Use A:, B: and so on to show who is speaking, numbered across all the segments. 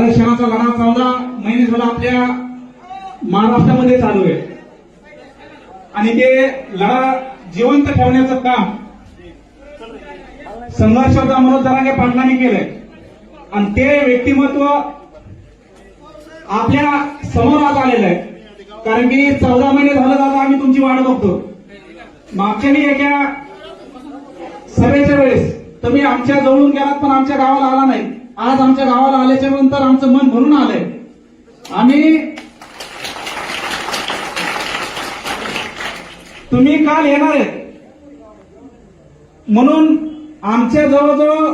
A: आरक्षणाचा लढा चौदा महिने झाला आपल्या महाराष्ट्रामध्ये चालू आहे. आणि ते लढा जिवंत ठेवण्याचं काम संघर्षदा मनोज दरांगे पाटलांनी केलंय. आणि ते व्यक्तिमत्व आपल्यासमोर आज आलेलं आहे. कारण की चौदा महिने झालं दादा आम्ही तुमची वाट बघतो. मागच्या मी एका सभेच्या वेळेस तुम्ही आमच्या जवळून गेलात पण आमच्या गावाला आला नाही. आज आमच्या गावाला आल्याच्यानंतर आमचं मन भरून आलंय. आम्ही तुम्ही काल येणार आहेत. म्हणून आमच्या जवळजवळ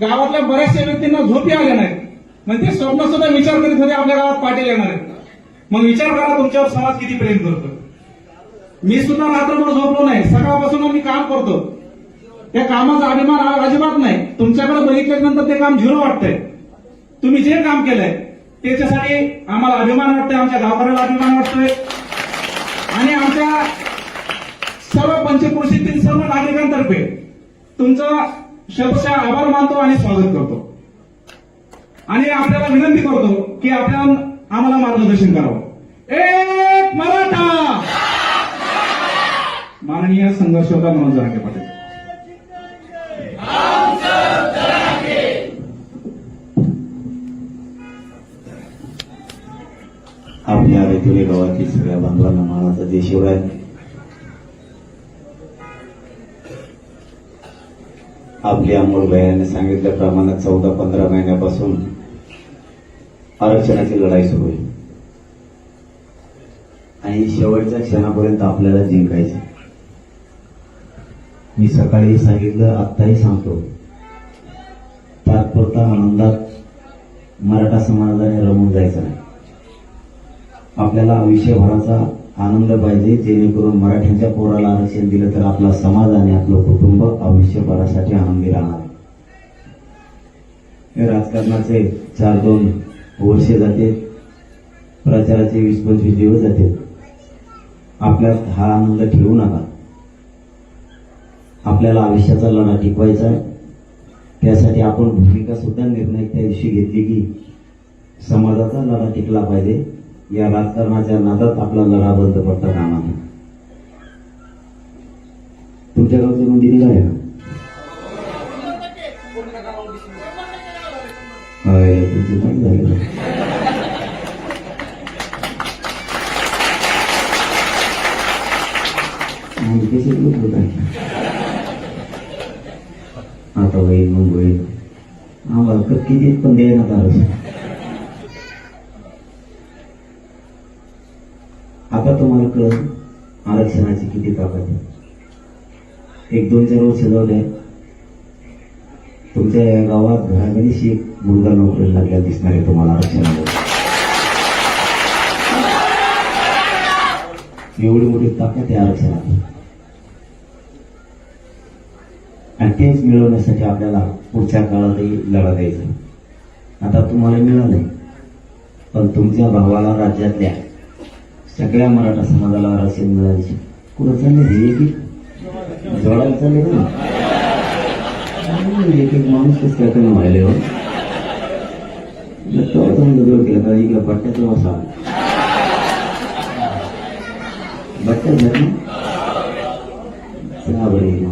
A: गावातल्या बऱ्याचशा व्यक्तींना झोपी आल्या नाहीत. म्हणजे ते स्वप्न सुद्धा विचार करीत होते आपल्या गावात पाटील येणार आहेत. मग विचार करा तुमच्यावर समाज किती प्रेम करतो मी सुद्धा रात्रभर झोपलो नाही. सकाळपासून मी काम करतो. या कामाचा अभिमान अजिबात नाही. तुमच्याकडे बघितल्यानंतर ते काम झिरो वाटतंय. तुम्ही जे काम केलंय त्याच्यासाठी आम्हाला अभिमान वाटतोय आमच्या गावकऱ्याला अभिमान वाटतोय. आणि आमच्या सर्व पंचकृषीतील सर्व नागरिकांतर्फे तुमचा शतशः आभार मानतो आणि स्वागत करतो. आणि आपल्याला विनंती करतो की आपण आम्हाला मार्गदर्शन करावं. एक मराठा! माननीय संघर्ष होता मनोज जरांगे पाटील.
B: आपल्या रेतुरे गावातील सगळ्या बांधवांना मानाचा जय शिवराय. आपल्या अमोल भैयाने सांगितल्याप्रमाणे चौदा पंधरा महिन्यापासून आरक्षणाची लढाई सुरू आहे. आणि शेवटच्या क्षणापर्यंत आपल्याला जिंकायचं मी सकाळी सांगितलं आत्ताही सांगतो. तात्पुरता आनंदात मराठा समाजाने रमून जायचं नाही. आपल्याला आयुष्यभराचा आनंद पाहिजे जेणेकरून मराठ्यांच्या पोराला आरक्षण दिलं तर आपला समाज आणि आपलं कुटुंब आयुष्यभरासाठी आनंदी राहणार हे राजकारणाचे चार दोन वर्षे जाते प्रचाराचे वीस पंचवीस दिवस जाते. आपल्यात हा आनंद ठेवू नका. आपल्याला आयुष्याचा लढा टिकवायचा आहे. त्यासाठी आपण भूमिका सुद्धा निर्णय त्या दिवशी घेतली की समाजाचा लढा टिकला पाहिजे. या राजकारणाच्या नादात आपला लढा बंद पडता कामा नये. तुमच्या गावचे मंदिर निघाले ना? होय तुमची माहिती झाली. लोक होत आहे? आता होईल मग होईल. आम्हाला तर किती पण देण्यात आलं आरक्षणाची किती ताकद आहे? एक दोन चार वर्ष जाऊ द्या. तुमच्या या गावात घराघरीशी एक मुलगा नोकरीला लागल्या दिसणार आहे तुम्हाला आरक्षणामुळे. एवढी मोठी ताकद आहे आरक्षणात. आणि तेच मिळवण्यासाठी आपल्याला पुढच्या काळातही लढा द्यायचा आता तुम्हाला मिळालंय. पण तुमच्या भावाला राज्यातल्या सगळ्या मराठा समाजाला आरक्षण मिळायचे. कुठं चालले हे एक एक? जोडायला चालले ना एक एक माणूस कसं काय कमी व्हायले हो तेव्हा समजा जोड केला तर इकडे बट्ट्याचा वसा. बट्ट्या झाली चला बरं एक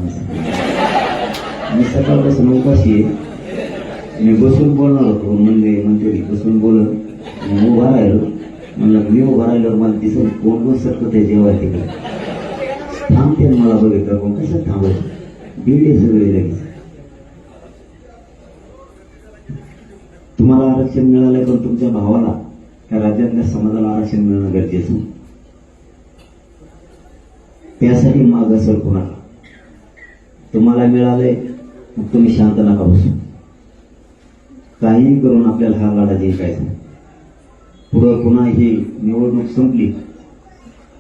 B: मी सकाळपासून उपाशी मी बसून बोलणार होतो म्हणजे म्हणते बसून बोलत. व्हिडिओ मी मला दिसत कोण कोण सरकत आहे जेव्हा तिकडे. थांबते मला बघितलं कोण कसं थांबत गेले सगळे लगेच. तुम्हाला आरक्षण मिळालंय पण तुमच्या भावाला त्या राज्यातल्या समाजाला आरक्षण मिळणं गरजेचं. त्यासाठी माग असेल कोणाला? तुम्हाला मिळालंय मग तुम्ही शांत नका बसू. काहीही करून आपल्याला हा लढा जिंकायचा. पुढं पुन्हा ही निवडणूक संपली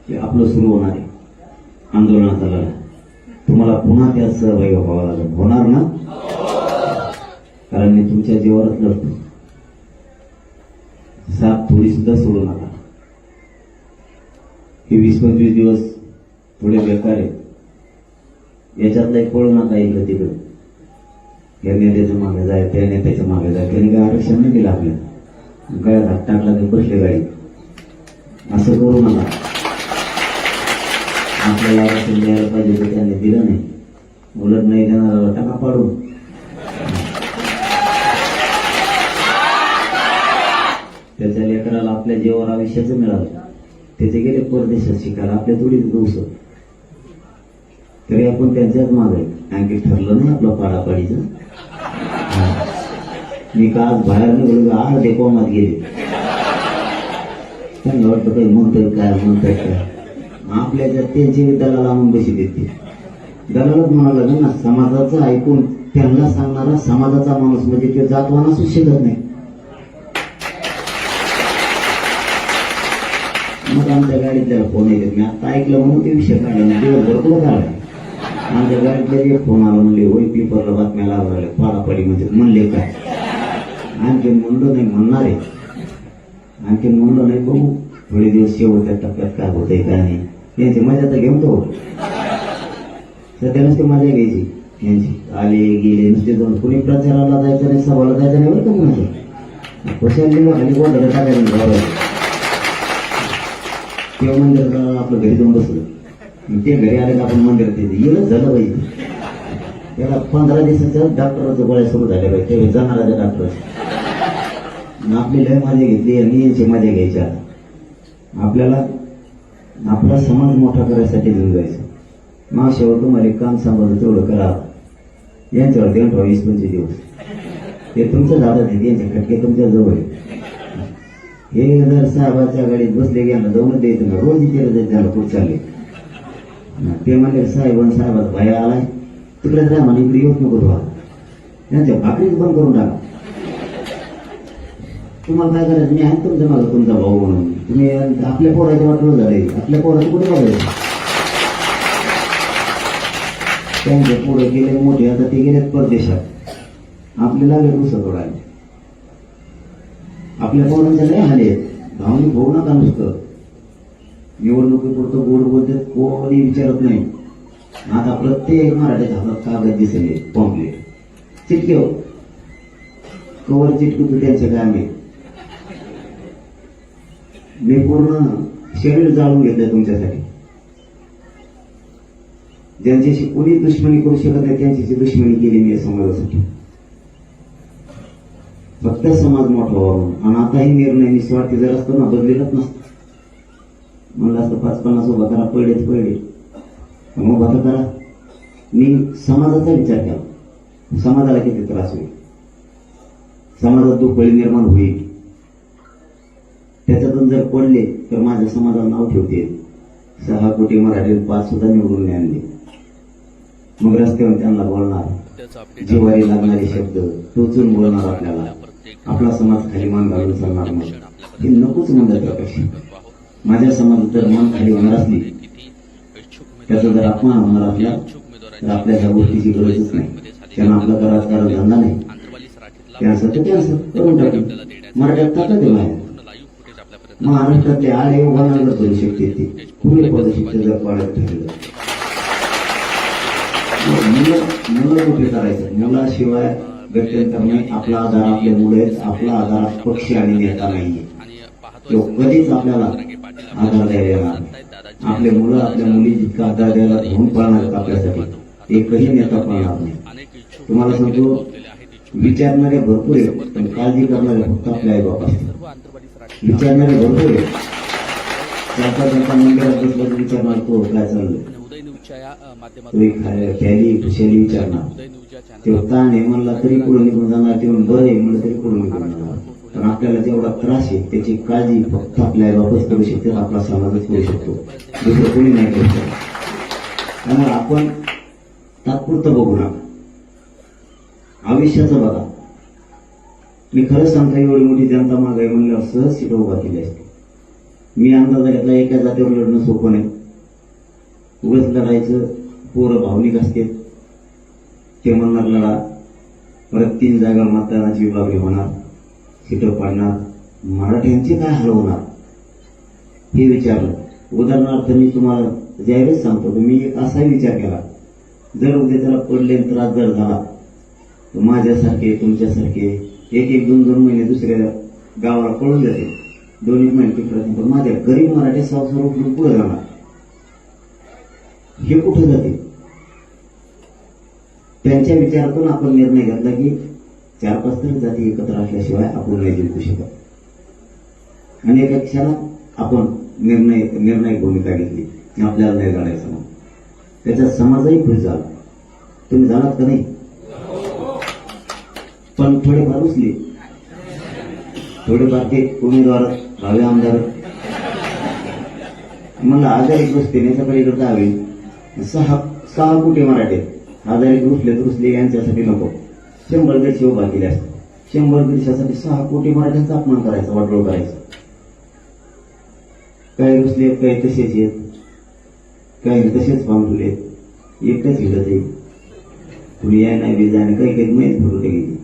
B: की आपलं सुरू होणार आहे. आंदोलनाचा लढा तुम्हाला पुन्हा त्यात सहभागी व्हावा लागेल. होणार ना? कारण मी तुमच्या जीवावरच लढतो. साथ थोडी सुद्धा सोडू नका. हे वीस पंचवीस दिवस थोडे बेकार आहेत. याच्यातलं एक पळू नका इकडं तिकडं या नेत्याच्या मागे जाय त्या नेत्याच्या मागे जाय त्यांनी काय आरक्षण नाही दिलं आपल्याला? गळ्यात हात टाकला की बसले गाडी असं करू नका. आपल्याला आरक्षण द्यायला पाहिजे तर त्यांनी दिलं नाही. उलट नाही देणारा टाका पाडू त्याच्या लेकराला आपल्या जीवावर आयुष्याचं मिळालं. त्याचे गेले परदेशात शिकायला आपल्या थोडीच दोष तरी आपण त्यांच्याच मागे आणखी ठरलं नाही आपलं पाडापाडीचं मी का आज बाहेर निघलो आज आज डेकोमात गेले. त्यांना वाटतं काही म्हणतोय काय म्हणतोय काय. आपल्या त्यांची दलाला लावून कशी देते दलालच म्हणावं लागेल ना समाजाचं ऐकून त्यांना सांगणारा समाजाचा माणूस म्हणजे ते जातवान असू शकत नाही. मग आमच्या गाडीतल्या फोन येतात मी आता ऐकलं म्हणून ते विषय काढला मी दिवसभर कुठं काढला आमच्या गाडीतल्या फोन आला म्हणले होय पेपरला बातम्या लागू लागल्या. पाडापाडी म्हणजे म्हणले काय? आणखीन म्हणलो नाही म्हणणार आहे आणखीन म्हणलो नाही बघू थोडे दिवस शेवटच्या टप्प्यात काय होतंय काय नाही यांची मजा तर घेऊन तो सध्या नुसती मजा घ्यायची यांची आले गेले नुसते जाऊन कुणी प्रचाराला जायचं नाही सभाला जायचं नाही बरं का कुणाचं कशाला खाली गोंधळ टाकायला तेव्हा मंदिर आपलं घरी जाऊन बसलं ते घरी आले का आपण मंदिर तिथे येलं झालं पाहिजे त्याला पंधरा दिवसाचं डॉक्टरचं गोळ्या सुरू झाल्या पाहिजे त्यावेळी जाणारा डॉक्टर आपली लय मजा घेतली आणि यांची मजा घ्यायची आता. आपल्याला आपला समाज मोठा करायसाठी घेऊन जायचं. मावशीवर तुम्हाला काम सांभाळ तेवढं करा. यांच्यावर देऊन ठेवा वीस पंचवीस दिवस. ते तुमचं झालं नाही यांचे खटके तुमच्या जवळ आहे. हे जर साहेबाच्या गाडीत बसले गेला जाऊन द्यायचं ना रोज इथे जायचं त्याला कुठं चालले. ते म्हणले साहेब आणि साहेबाचा भाया आलाय. तिकडे जा म्हणे इकडे येऊच नको धुवा त्यांच्या भाकरीच बंद करून टाका. तुम्हाला काय करायचं? मी आहे तुमच्या मागं तुमचा भाऊ म्हणून. तुम्ही आपल्या पोराच्या वाटलं झाले. आपल्या पोराचं कुठे बघायचं त्यांचे पुढे गेले मोठे. आता ते गेलेत परदेशात. आपले लागले दुसरं तोडायला आपल्या पोरांच्या लय हाले आहेत. भाऊ नका नुसतं. निवडणुकीपुरतं गोड बोलते कोणी विचारत नाही. आता प्रत्येक मराठीच्या हातात कागद दिसेल पॉम्पलेट चिटके हो. कवर चिटकू तू त्यांचे काय आम्ही मी पूर्ण शरीर जाळून घेतलं तुमच्यासाठी. ज्यांच्याशी कोणी दुश्मनी करू शकत नाही त्यांच्याशी दुश्मनी केली मी या समाजासाठी. फक्त समाज मोठा व्हावा आणि आताही निर्णय निस्वार्थी जर असतो ना बदलेलच नसतो. म्हणलं असतं पाच पन्नास उभा करा पडलेच पडले मग उभा तर करा. मी समाजाचा विचार केला. समाजाला किती त्रास होईल? समाजात दुःखळी निर्माण होईल. त्याच्यातून जर पडले तर माझ्या समाजाला नाव ठेवते. सहा कोटी मराठी पाच सुद्धा निवडून आणले. मग रस्त्यावर त्यांना बोलणार जिवारी लागणारे शब्द टोचून बोलणार आपल्याला. आपला समाज खाली मान घालून चालणार मग हे नकोच म्हणतात त्यापेक्षा माझ्या समाजात जर मान खाली होणार असली त्याचा जर अपमान होणार असला तर आपल्या ह्या गोष्टीची गरजच नाही. त्यांना आपला तर राजकारण धंदा नाही. कॅन्सर ते कॅन्सर करून टाकू मराठ्यात ताकद आहे माझ्या महाराष्ट्रातले आळे उभारणार करू शकते ते. कुणी पदशिक्षण जर पाळत ठरलं मुलं मुलं कुठे करायचं? मुलाशिवाय गत्यंतर नाही आपला आधार आपले मुलं आहेत आपला आधार पक्ष आणि नेता नाहीये. तो कधीच आपल्याला आधार द्यायला येणार आपले मुलं आपल्या मुली जितका आधार द्यायला घेऊन पळणार आपल्यासाठी एकही नेता पळणार नाही. तुम्हाला सांगतो विचारणारे भरपूर आहेत पण काळजी करणारे फक्त आपल्या आई बाप असतात. विचारणारे भरपूर चार जनता मंदिरात बसलं तर विचारणार तो काय चाललंय? खुशाली विचारणार ते ताण आहे म्हणला तरी पुढे निघून जाणार ते बरं आहे म्हणलं तरी पुढे निघून जाणार. पण आपल्याला जेवढा त्रास आहे त्याची काळजी फक्त आपल्या बापच करू शकते आपला समाजच करू शकतो. दुसरं कोणी नाही करू शकत. त्यामुळे आपण तात्पुरतं बघू नका आयुष्याचं बघा. मी खरं सांगता एवढी मोठी जनता मागाई म्हणल्यावर सहज सीट उभा केली असते. मी अंदाज घेतला एका जातीवर लढणं सोपं नाही. उगाच लढायचं पोरं भावनिक असते ते म्हणणार लढा. परत तीन जागा मतदानाची विभागणी होणार. सीटं पाडणार. मराठ्यांचे काय हाल होणार? हे विचारलं. उदाहरणार्थ मी तुम्हाला ज्यावेळेस सांगतो मी एक असाही विचार केला. जर उद्या त्याला पडले त्रास जर झाला तर माझ्यासारखे तुमच्यासारखे एक एक दोन दोन महिने दुसऱ्या गावाला पळून जाते. दोन्ही महिने प्रयत्न पण माझ्या गरीब मराठी संसार उठून पुढे जाणार हे कुठे जाते? त्यांच्या विचारातून आपण निर्णय घेतला की चार पाच तरी जाती एकत्र असल्याशिवाय आपण नाही जिंकू शकत. आणि एका क्षणात आपण निर्णय निर्णय भूमिका घेतली. की आपल्याला नाही लढायचं म्हणून. त्याचा समाजही खुश झाला तुम्ही झालात का नाही? पण थोडेफार उचले थोडेफार ते उमेदवार भावे आमदार. मला आजारी गोष्टी याच्याकडे इकडे काय सहा सहा कोटी मराठे. आजारी रुसले रुसले यांच्यासाठी नको. शंभर दीडशे उभा केले असतो. शंभर दीडशेसाठी सहा कोटी मराठ्यांचा अपमान करायचा वाटोळ करायचा. काही रुसले काही तसेच आहेत. काही तसेच पांढुले एकटेच हिडत आहे कुणी याय नाही बी जाणे काही काही माहीत फोटो गेली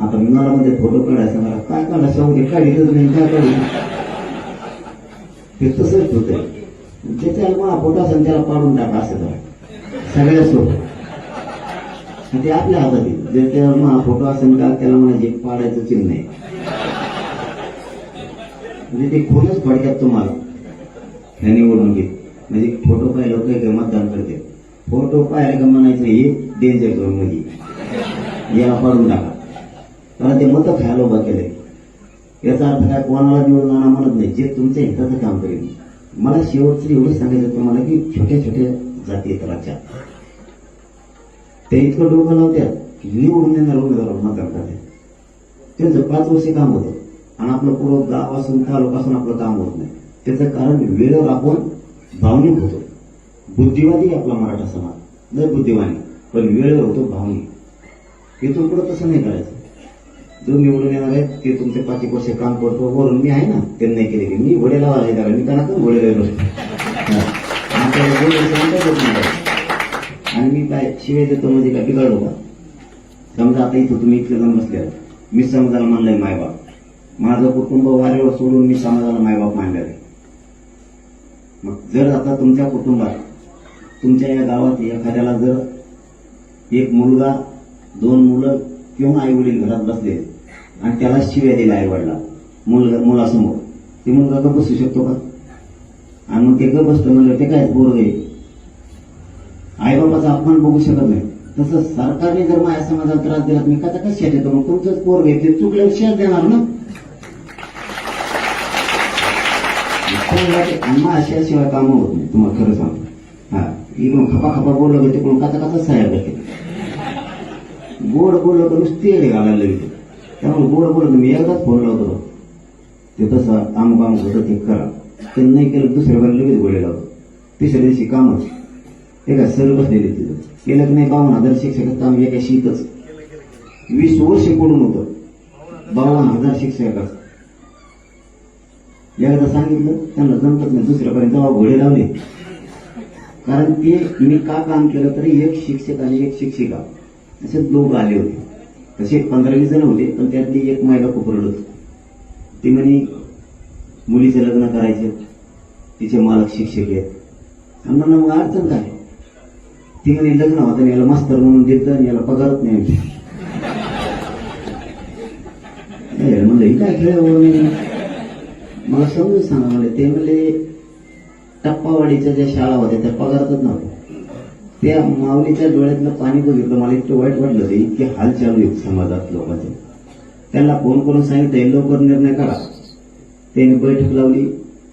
B: आता मला मध्ये फोटो काढायचा मला काय काढा सांगू काढितच नाही काय काढू ते तसंच होत ज्याच्याला मला फोटो असेल त्याला पाडून टाका असं करा. सगळ्या सोबत. ते आपल्या हातात आहे ज्याच्यावर मला फोटो असेल का त्याला म्हणायचे पाडायचं चिन्ह आहे म्हणजे ते खोलच पडतात तुम्हाला. ह्या निवडणुकीत म्हणजे फोटो पाहिलं लोक काही मतदान करते? फोटो पाहिलं का म्हणायचं हे डेंजर झोनमध्ये. याला पाडून टाका. कारण ते मतं खायला उभा केलंय. याचा अर्थ काय? कोणाला निवडून आणा म्हणत नाही. जे तुमच्या हिताचं काम करेल. मला शेवटचं एवढं सांगायचं तुम्हाला की छोट्या छोट्या जाती आहेत राज्यात. ते इतकं डोकं लावत्यात की निवडून देणार उमेदवार मतदान करतात. त्यांचं पाच वर्षे काम होतं. आणि आपलं पूर्व गाव असून तालुका असून आपलं काम होत नाही. त्याचं कारण वेळेवर आपण भावनिक होतो. बुद्धिवादी आपला मराठा समाज. नाही बुद्धिवानी पण वेळेवर होतो भावनिक. इथून पुढे तसं नाही करायचं. जो निवडून येणार आहे ते तुमचे पाच एक वर्ष काम करतो वरून मी आहे ना त्यांनी नाही केलेली. मी वडेला वाजाय त्याला मी त्यांना पण वडेला आणि मी काय शिवाय देतो म्हणजे काय बिघडलो का? समजा आता इथं तुम्ही इथलं जाऊन बसले. मी समाजाला मानलंय मायबाप. माझं कुटुंब वारेवर सोडून मी समाजाला मायबाप मानले मग जर आता तुमच्या कुटुंबात तुमच्या या गावात एखाद्याला जर एक मुलगा दोन मुलं किंवा आई वडील घरात बसले आणि त्याला शिव्या दिल्या आई वडिला मुलगा मुलासमोर. ते मुलगा गप बसू शकतो का? आणि मग ते ग बसतं म्हणलं ते काय पोरग आहे आईबाबाचा अपमान बघू शकत नाही. तसं सरकारने जर माझ्या समाजाला त्रास दिला मी कसा कशा येतो? मग तुमचंच पोरग ते चुकल्यावर शेअर देणार ना? माझ्याशिवाय कामं होत नाही तुम्हाला खरं सांगतो. हा इकडून खपा खपा बोललं का तिकडून कसा कसा सहाय्य करते गोड बोललं तर नुसती येडे घालायला लागते त्यामुळे गोड बोललं तर मी एकदाच फोन लावतो ते तसं काम काम होतं ते करा ते नाही केलं दुसऱ्या वेळेला लगेच गोळे लावतो तिसऱ्या दिवशी कामच ते काय सर बसलेले तिथं केलं की नाही बावन्न हजार शिक्षकाचं काम एका शीतच वीस वर्ष पडून होतं बावन्न हजार शिक्षक एकदा सांगितलं त्यांना जमतच नाही दुसऱ्यापर्यंत जेव्हा घोडे लावले कारण ते मी का काम केलं तरी एक शिक्षक आणि एक शिक्षिका असे लोक आले होते. तसे पंधरा वीस जण होते पण त्यातली एक महिला खूप रडत होती. ती म्हणे मुलीचं लग्न करायचं. तिचे मालक शिक्षक आहेत. आणि मग अडचण काय? ती म्हणे लग्न होतं आणि याला मास्तर म्हणून देतं आणि याला पगारच नाही म्हणलं ही काय खेळ मला समजून सांगा मला ते म्हणले टप्पावाडीच्या ज्या शाळा होत्या त्या पगारातच नव्हत्या. त्या माऊलीच्या डोळ्यातलं पाणी बघितलं मला इतकं वाईट वाटलं ते इतके हाल चालू आहेत समाजात लोकांचे. त्यांना फोन करून सांगितलं लवकर निर्णय करा त्यांनी बैठक लावली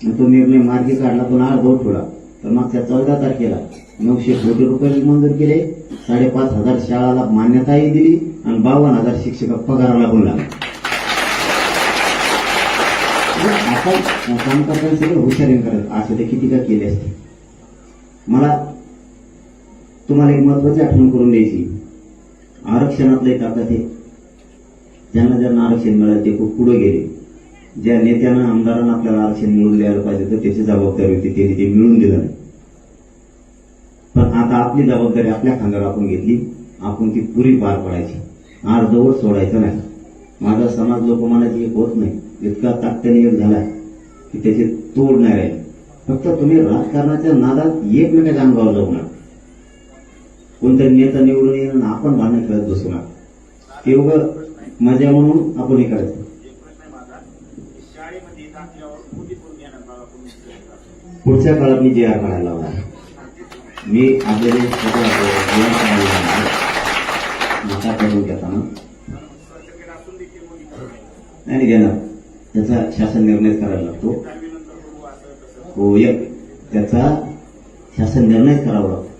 B: आणि तो निर्णय मार्गी काढला पण अर्धवट ठेवला. तर मागच्या चौदा तारखेला नऊशे कोटी रुपये मंजूर केले साडेपाच हजार शाळाला मान्यताही दिली आणि बावन्न हजार शिक्षक पगाराला पण लागले. आता काम सगळं हुशारीन करत असं ते किती का केले असते. मला तुम्हाला एक महत्वाची आठवण करून द्यायची. आरक्षणातलं एक आता ते ज्यांना ज्यांना आरक्षण मिळालं ते खूप पुढे गेले. ज्या नेत्यांना आमदारांना आपल्याला आरक्षण मिळून द्यायला पाहिजे तर त्याची जबाबदारी होती त्यांनी ते मिळवून दिलं नाही. पण आता आपली जबाबदारी आपल्या खांद्यावर आपण घेतली आपण ती पुरी पार पडायची. अर्धवट सोडायचं नाही. माझा समाज लोकमानाची एक होत नाही. इतका ताकदीने एक झालाय की त्याची तोड नाही राहील. फक्त तुम्ही राजकारणाच्या नादात एकमेकाच्या अंगावर जाऊ नका. कोणतरी नेता निवडून येणं आपण भांडण खेळत बसू नका ते मजा म्हणून आपण हे करायचं. पुढच्या काळात मी जे आर काढायला लावणार मी आपल्याला करून घेताना नाही नाही घेणार. त्याचा शासन निर्णय करायला लागतो. हो एक त्याचा शासन निर्णय करावा लागतो.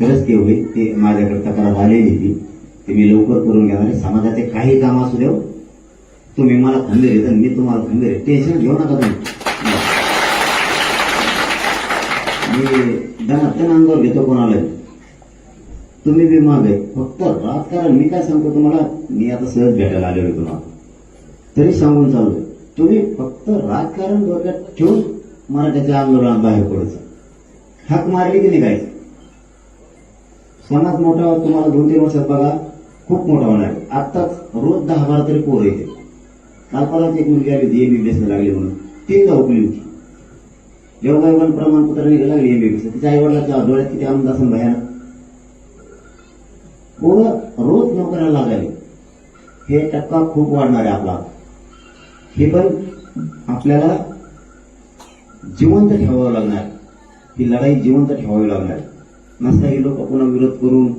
B: तरच ते होईल. ते माझ्याकडे तक्रार आलेली ती ते मी लवकर करून घेणार आहे. समाजाचे काही काम असू देव. तुम्ही मला खंबीर येत तर मी तुम्हाला खंबीर आहे. टेन्शन घेऊ नका तुम्ही. मी दनातन अंगावर घेतो कोणाला तुम्ही बी मागे. फक्त राजकारण. मी काय सांगतो तुम्हाला? मी आता सहज भेटायला आलेलो तुम्हाला. तरी सांगून चालू तुम्ही फक्त राजकारण डोक्यात ठेवून मराठ्याच्या आंदोलनात बाहेर पडायचं. हाक मारली की निघायचं. समाज मोठा तुम्हाला दोन तीन वर्षात बघा खूप मोठा होणार आहे. आत्ताच रोज दहा बारा तरी पोरं येते काल एक मुलगी आली होती एमबीबीएस लागली म्हणून. ती जाऊकली होती. योगायोगान प्रमाणपत्र निघायला लागली एमबीबीएस तिच्या आई वडिलाच्या डोळ्यात किती आनंद असेल भयानक पोरं रोज नोकऱ्याला लागायला. हे टक्का खूप वाढणार आहे आपला. हे पण आपल्याला जिवंत ठेवावं लागणार. ही लढाई जिवंत ठेवावी लागणार. नसता लोक पुन्हा विरोध करून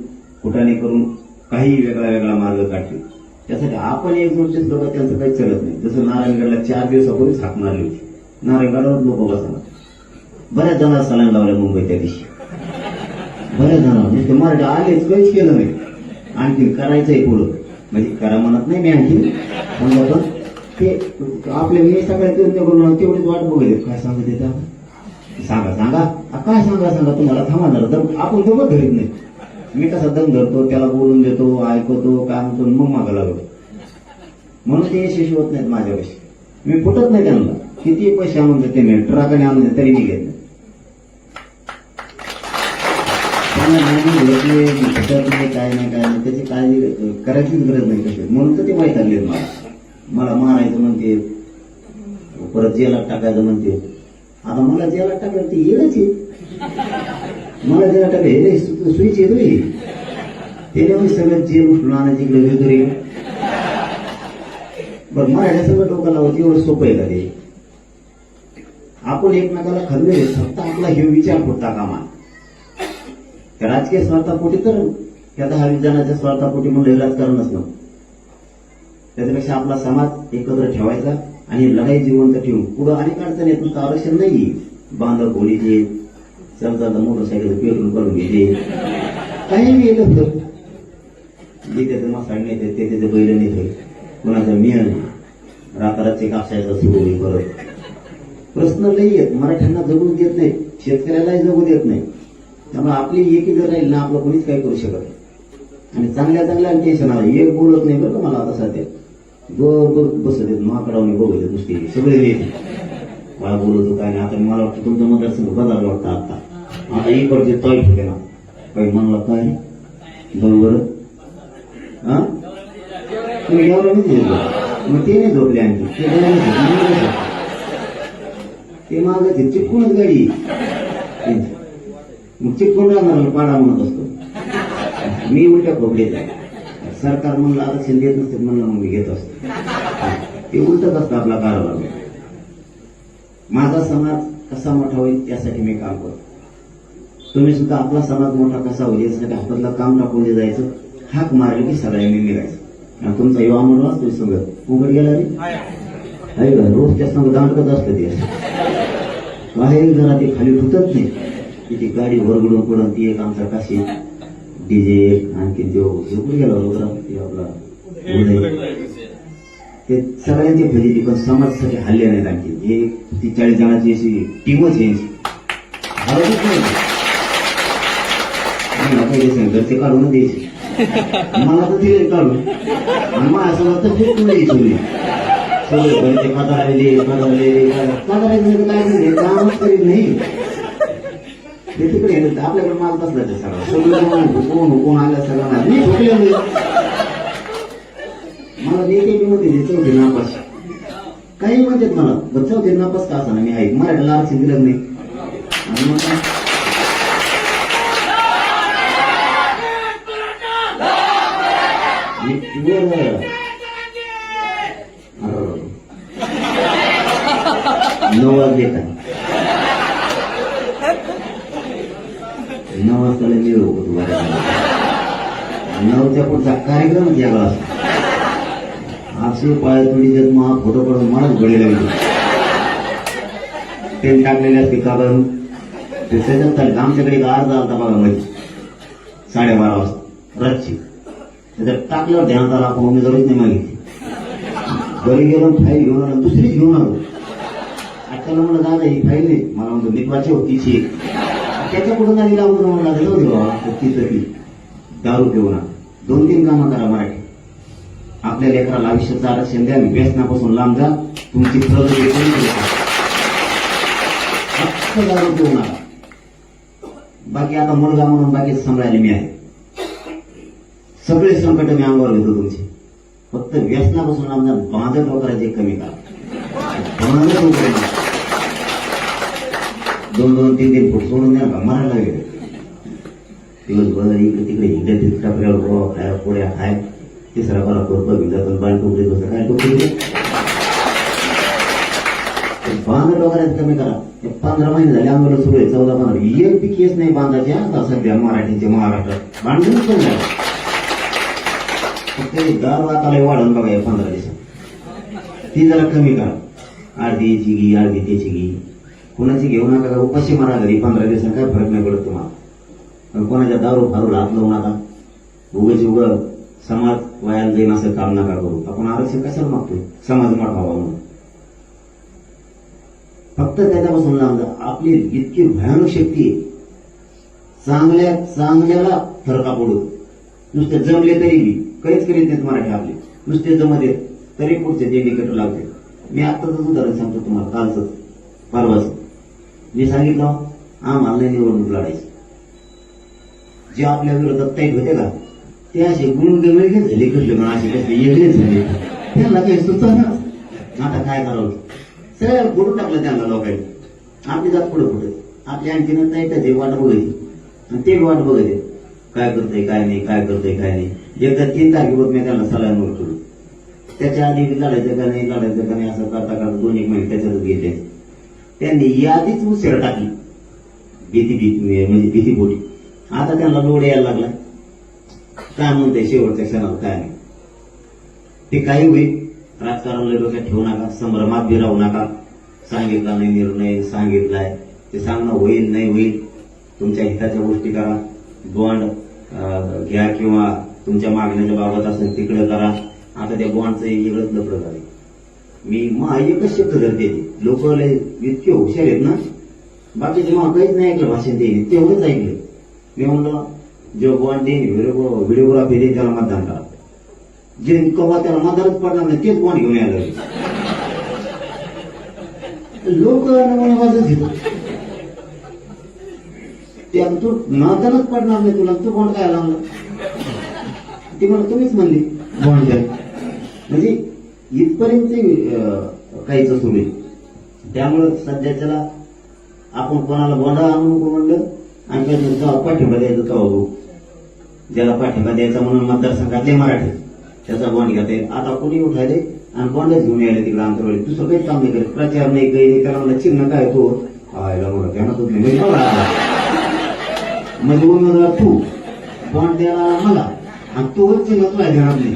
B: कुटाने करून काही वेगळा वेगळा मार्ग काढतील. त्यासाठी आपण एकजुटीच लोक त्यांचं काही चलत नाही. जसं नारायणगडला चार दिवसापूर्वी हाक मारली होती. नारायणगडावर लोक बसणार बऱ्याच जणांना सलाम लावल्या मुंबई त्या दिवशी. बऱ्याच जणांना. म्हणजे मराठी आलेच काहीच केलं नाही. आणखी करायचंय पुढं. म्हणजे करा म्हणत नाही मी आणखी समजा पण ते आपले मी सगळ्या तेवढीच वाट बघितली काय सांगत येत सांगा सांगा. काय सांगा सांगा? तुम्हाला थांबा जरा. आपण दोघं धरीत नाही. मी कसा दम धरतो त्याला बोलून देतो ऐकवतो काय म्हणतो मग मागा लागतो. म्हणून ते यशस्वी होत नाहीत माझ्यापाशी. मी फुटत नाही त्यांना. किती पैसे आणून देते मी ट्रकाने आणून देते तरी मी घेत नाही. घेत नाही काय नाही काय नाही. त्याची काळजी करायचीच गरज नाही कशी. म्हणून तर ते माहीत आले मला. मला मारायचं म्हणते परत जेलात टाकायचं म्हणते. आता मला ज्याला टाकायला ते येणच आहे मला जे टाकायला हे सु- सुईच येतो हे हे नाही सगळं जेल उठून आणायची इकडे वेगळे बरं मराठ्या सगळं डोकं लावत एवढं सोपं आहे का ते? आपण एकमेकाला खंबीर फक्त आपला हे विचार होता कामा. त्या राजकीय स्वार्थापोटी तर त्या दहा वीस जणांच्या स्वार्थापोटी म्हणून राजकारणच नव्हतं त्याच्यापेक्षा आपला समाज एकत्र ठेवायचा. आणि लढाई जिवंत ठेवून. पुढं अनेक अडचणी आहेत नुसतं आरक्षण नाही बांधव घोडीचे समजा मोटरसायकल पेट्रोल करून घेते. काही नाही येत जे त्याचं मासाड नाही ते त्याचे बैल नाही कुणाचं मेळ राताराचे कापसायचा सुरू होईल परत. प्रश्न नाही येत मराठ्यांना जगू देत नाही शेतकऱ्यालाही जगू देत नाही त्यामुळे आपली एकी जर राहील ना आपलं कोणीच काही करू शकत नाही. आणि चांगल्या चांगल्या टेन्शन आलं एक बोलत नाही बरं मला आता सध्या. जो बसत येत बघत नुसते. सगळे मला बोलतो काय नाही. आता मला वाटतं तुमचं मतदारसंघ बदल वाटतं आता. आता इकडचे तॉय होते काही म्हणला काय बरोबर? हा? तुम्ही एवढं नाही मग ते नाही झोपले आणखी. ते गाडी नाही झोपली, ते मागं चिपकूनच गाडी. मग चिपकून राहणार पाडा म्हणत असतो. मी उलट्या खोबडीत आहे. सरकार म्हणलं आरक्षण देत नसते म्हणलं मग मी घेत असतो. ते उलटत असतं आपला कारभार. माझा समाज कसा मोठा होईल यासाठी मी काम करतो. तुम्ही सुद्धा आपला समाज मोठा कसा होईल यासाठी हातातलं काम टाकून दे जायचं हाक मारले की सगळ्यांनी निघायचं आणि तुमचा युवा म्हणून असतो सगळं उघड गेला रे? आहे रोज त्या दांडकत असतं ते. बाहेर जरा ते खाली फुटत नाही. की ती गाडी वरगडून पडून ती एक आमचा काशी डीजे आणखी तो झोपून गेला होता ते आपला. ते सगळ्यांची फजिती पण समाजासाठी हल्ले नाहीत आणखी. हे ती चाळीस जणांची अशी टीमच मला द्यायचं घरचे काढून द्यायचे. मला तर दिले काढून. आणि माझ्यासमोर तर खूप नाही सगळे सगळे घरचे काताळलेले काताळायचं काय नाही कामच करीत नाही. ते तिकडे आपल्याकडे माल बसला ते सगळं. सगळं हुकून हुकून आल्या सगळ्यांना मी झोपले नाही मला नेते बी मध्ये चौथी नापास. काही म्हणतात मला चौथी नापास का असं मी आहे. मराठीला आरक्षण दिलं नाही. आणि मग काय? मी नऊ वाजले का वेळ होतो तुम्हाला नऊच्या पुढचा कार्यक्रम वेगळा असतो. असे पाय थोडी जर मग फोटो काढून मलाच घडी लागली ते टाकलेले असते का बरं? ते त्याच्यात चालेल आमच्याकडे एक अर्धा आलता बघा मध्ये साडेबारा वाजता रातची. त्याच्यात टाकल्यावर ध्यानात आला आपण उमेदवारीच नाही मागितली. घरी गेलो फाईल घेऊन आलो दुसरीच घेऊन आलो. आजकाल म्हणलं दादा ही फाईल नाही मला म्हणतो मी वाचे होती ती त्याच्या पुढे आली लावून म्हणला लागलं दे बाबा तिचं दारू पिऊन. आण. दोन तीन कामं करा मराठी. आपल्या लेकराला आयुष्याचं आरक्षण द्या व्यसनापासून लांब जा. तुमची प्रगती करून घ्या. फक्त दारू पिऊन आला. बाकी आता मुलगा म्हणून बाकी सांभाळायला मी आहे. सगळे संकट मी अंगावर घेतो तुमचे. फक्त व्यसनापासून लांब जा बांधत वगैरे जे कमी करा. बांधत वगैरे दोन दोन तीन तीन फूट सोडून द्या मारायला लागेल. दिवसभर इकडे तिकडे हिंडे तिकडे आपल्याला गोवा खाया पोळ्या खाय. तिसरा बरा कोरपा घेऊन जातो बाण टोकरी कसं काय टोकरी बांधट वगैरे कमी करा. पंधरा महिने झाले आंदोलन सुरू आहे चौदा पंधरा. एक बी केस नाही बांधायचे आता सध्या मराठीचे महाराष्ट्रात. बांधून पण नाही फक्त हे दार वाताला वाढून बघा या पंधरा दिवसात. ती जरा कमी करा. अर्धी याची घी अर्धी त्याची घी. कोणाची घेऊ नका का? उपाशी मारा घरी पंधरा दिवसात काय फरक नाही पडत तुम्हाला. पण कोणाच्या दारू फारू हात लावू नका उगच उग समाज वायाला जाईन असं काम नका करू? आपण आरक्षण कशाला मागतोय? समाज मोठा व्हावा म्हणून. फक्त त्याच्यापासून लांब जा. आपली इतकी भयानक शक्ती चांगल्या चांगल्याला फरका पडू. नुसते जमले तरी बी. काहीच करीत नाहीत मराठी आपले. नुसते जमत तरी पुढचे ते निकट लागते मी आत्ताच उदाहरण सांगतो तुम्हाला कालच परवाच. मी सांगितलं आम्हाला नाही निवडणूक लढायची. जे आपल्या विरोधात काही होते का ते असे गुण वेगळे झाले कसले पण असे कसले वेगळे झाले. त्यांना काही सुचना आता काय करावं? सगळ्या बोलून टाकलं त्यांना लोकांनी. आपली जात पुढे पुढे. आपली आणखीन नाही त्याची वाट बघायची आणि ते वाट बघायचे काय करतोय काय नाही काय करतोय काय नाही. एकदा तीन तारखेवर मी त्यांना सलाईन केलं त्याच्या आधी लढायचं का नाही लढायचं का नाही असं करता करता दोन एक महिने त्याच्यातच गेले. त्यांनी यादीच उशीर टाकली. भीती म्हणजे भीती म्हणजे भीतीपोटी आता त्यांना लोड यायला लागला. काय म्हणते शेवटच्या क्षणाला काय नाही. ते काही होईल राजकारणाला डोक्यात ठेवू नका संभ्रमात बी राहू नका. सांगितला नाही निर्णय सांगितलाय. ते सांगणं होईल नाही होईल तुमच्या हिताच्या गोष्टी करा. बॉन्ड घ्या किंवा तुमच्या मागण्याच्या बाबत असेल तिकडे करा. आता त्या बॉन्डचं वेगळंच लफडं झाले मी मग एकच शब्द धरते लोक इतके हुशार आहेत ना. बाकीचे जेव्हा काहीच नाही ऐकलं भाषण ते. तेवढंच ऐकलं. मी म्हणलं जो बॉन्ड देईन व्हिडिओ व्हिडिओग्राफी देईन त्याला मतदान करा. जे कवा त्याला मतदानच पडणार नाही तेच बॉन्ड घेऊन यायला लोक नमुनाबाजच घेतात त्या तू मतदानच पडणार नाही तुला तू बॉन्ड काय लागला. ती मला तुम्हीच म्हणली बॉन्ड द्या म्हणजे इथपर्यंत अं, काहीच सुरू आहे त्यामुळं सध्याच्याला आपण कोणाला बोंडा आणू नको म्हणलं आणि काय पाठिंबा द्यायचा का बघू ज्याला पाठिंबा द्यायचा म्हणून मतदारसंघातले मराठी त्याचा बॉन्ड घेता येईल. आता कोणी उठायले आणि बॉन्डच घेऊन यायला तिकडे आंतरवाडी दुसरं काहीच काम नाही करत. प्रचार नाही काही नाही. त्याला मला चिन्ह काय तो? आयला म्हणलं ध्यानात म्हणजे म्हणजे उमेदवार तू. बॉन्ड द्यायला मला. आणि तो चिन्ह तुला घेणार नाही.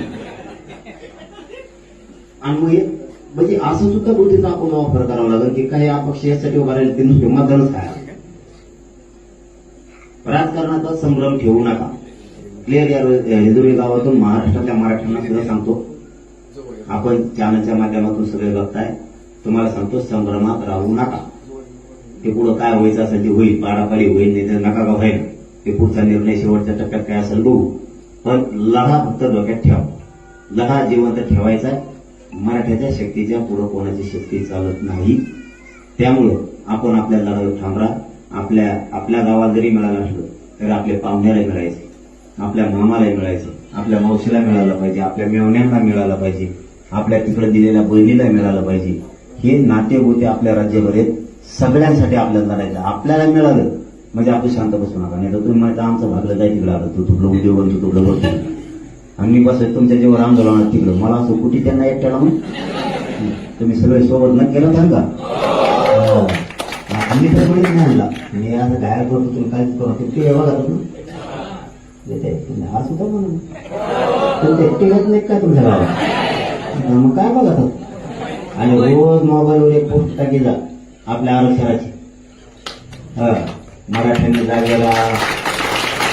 B: आणि मग म्हणजे असं सुद्धा गोष्टीचा आपण वापर करावा लागेल की काही अपक्ष यासाठी उभा राहिले ते नुसते मतदानच काय राजकारणाचा संभ्रम ठेवू नका. क्लिअर या रिझर्व्ह गावातून महाराष्ट्रातल्या मराठ्यांना सुद्धा सांगतो. आपण चॅनलच्या माध्यमातून सगळे बघताय. तुम्हाला सांगतो संभ्रमात राहू नका. ते पुढं काय व्हायचं असेल ते होईल पाडापाडी होईल नाही तर नका का व्हायला ते पुढचा निर्णय शेवटच्या टप्प्यात काय असेल बघू. पण लढा फक्त डोक्यात ठेवा. लढा जिवंत ठेवायचा आहे. मराठ्याच्या शक्तीच्या पुढं कोणाची शक्ती चालत नाही. त्यामुळं आपण आपल्या लढाईवर थांबरा आपल्या आपल्या गावात जरी मिळायला असलं तर आपल्या पाहुण्याला मिळायचं. आपल्या मामाला मिळायचं. आपल्या मावशीला मिळालं पाहिजे. आपल्या मेवण्यांना मिळालं पाहिजे. आपल्या तिकडे दिलेल्या बहिणीला मिळालं पाहिजे. हे नाते होते आपल्या राज्यभर सगळ्यांसाठी आपल्याला लढायचं. आपल्याला मिळालं म्हणजे आपण शांत बसू नका. नाही तर तुम्ही म्हणता आमचं भागलं काय तिकडे आलं. तू तुकडं उद्योग तू तुकडं बसतो आणि मी बस तुमच्या जेव्हा आंदोलनात तिकडं. मला असं कुठे त्यांना एकट्याला मग तुम्ही सगळे सोबत न केलं सांगा. हो. आम्ही तर कोणीच नाही आणला मी आता गायब करतो तुम्ही काहीच करू? ते बघा तुम्ही. येते तुम्ही हा सुद्धा म्हणून तुमचे एकटे नाही काय तुमच्या गावात? मग काय बघा तो आणि रोज मोबाईलवर एक पोस्ट टाकी जा आपल्या आरक्षणाची. हा. मराठ्यांनी जागेला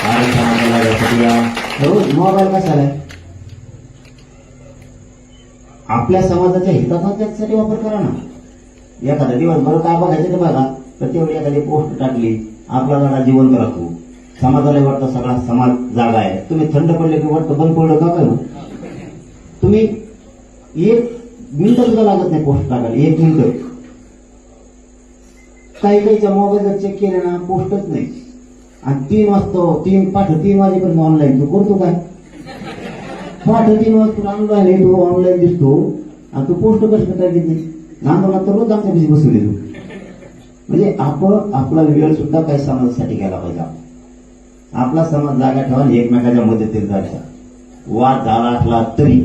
B: आरक्षणाच्या जागेसाठी या रोज मोबाईल कशाला? आहे? आपल्या समाजाच्या हिताचा त्यासाठी वापर करा ना. एखादा दिवसभर काय बघायचं ते बघा तर तेवढी एखादी पोस्ट टाकली आपला जरा जिवंत राहतो समाजाला वाटतं सगळा समाज जागा आहे. तुम्ही थंड पडले की वाटतं बंद पडलं का काय हो? तुम्ही एक मिनिट सुद्धा लागत नाही पोस्ट टाकायला एक मिनिट. काही काहीच्या मोबाईल चेक केले ना पोस्टच नाही. आणि तीन वाजता तीन पाठ तीन वाजेपर्यंत ऑनलाईन तू करतो काय? पाठ तीन वाजता ऑनलाईन तू ऑनलाईन दिसतो. आणि तू पोस्ट कसं काय घेतली नांदवला तर रोज आमच्या बिझी बसवले तू. म्हणजे आपण आपला वेळ सुद्धा काही समाजासाठी गेला पाहिजे. आपला समाज जागा ठेवा एकमेकाच्या मदतीत जायचा वाद झाला असला तरी.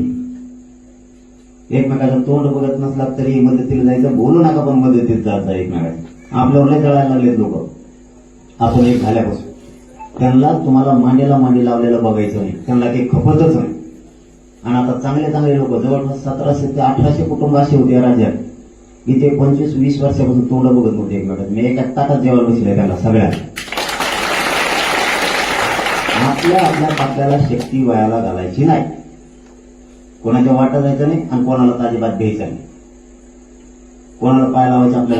B: एकमेकाचं तोंड बघत नसला तरी मदतीला जायचं. बोलू नका पण मदतीत जायचा एकमेकाच्या आपल्यावर लय जळायला लागले लोक. आपण एक झाल्यापासून. त्यांना तुम्हाला मांडीला मांडी लावलेलं बघायचं नाही. त्यांना ते खपतच नाही. आणि आता चांगले चांगले लोक जवळपास सतराशे ते अठराशे कुटुंब असे होते राज्यात इथे पंचवीस वीस वर्षापासून तोंड बघत होते एकमेकात. मी एका ताटात जेवायला बसले त्यांना सगळ्या आपल्या आपल्या पाकल्याला शक्ती वयाला घालायची नाही. कोणाच्या वाटा जायचं नाही आणि कोणाला तर अजिबात घ्यायचं नाही. कोणाला पाय लावायचं आपल्याला